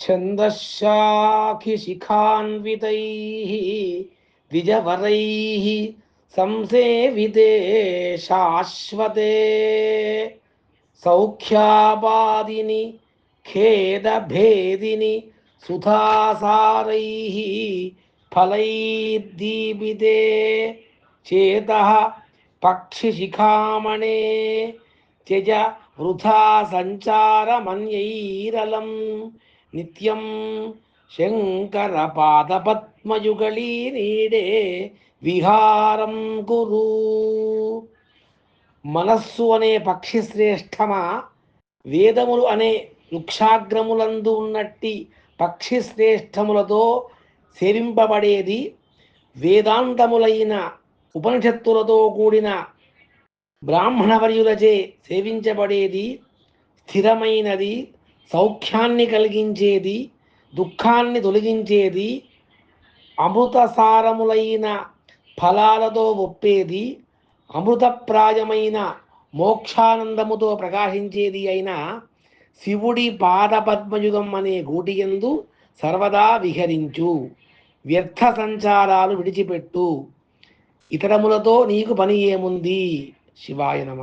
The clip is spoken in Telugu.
छन्दशाखिशिखान्वितैः द्विजवरैः संसेविते शाश्वते सौख्यापादिनि खेदभेदिनि सुधासारैः फलैर्दीपिते चेतः पक्षिशिखामणे त्यज वृथा सञ्चारमन्यैरलम् నిత్యం శంకర పాదపద్మయుగళీ నీడే విహారం గురు. మనస్సు అనే పక్షి శ్రేష్టమా వేదములు అనే వృక్షాగ్రములందు ఉన్నట్టి పక్షి శ్రేష్టములతో సేవింపబడేది వేదాంతములైన ఉపనిషత్తులతో కూడిన బ్రాహ్మణవర్యులచే సేవించబడేది స్థిరమైనది సౌఖ్యాన్ని కలిగించేది దుఃఖాన్ని తొలగించేది అమృతసారములైన ఫలాలతో ఒప్పేది అమృతప్రాయమైన మోక్షానందముతో ప్రకాశించేది అయిన శివుడి పాదపద్మయుగం అనే గూటియందు సర్వదా విహరించు వ్యర్థ సంచారాలు విడిచిపెట్టు ఇతరములతో నీకు పని ఏముంది? శివాయ నమ.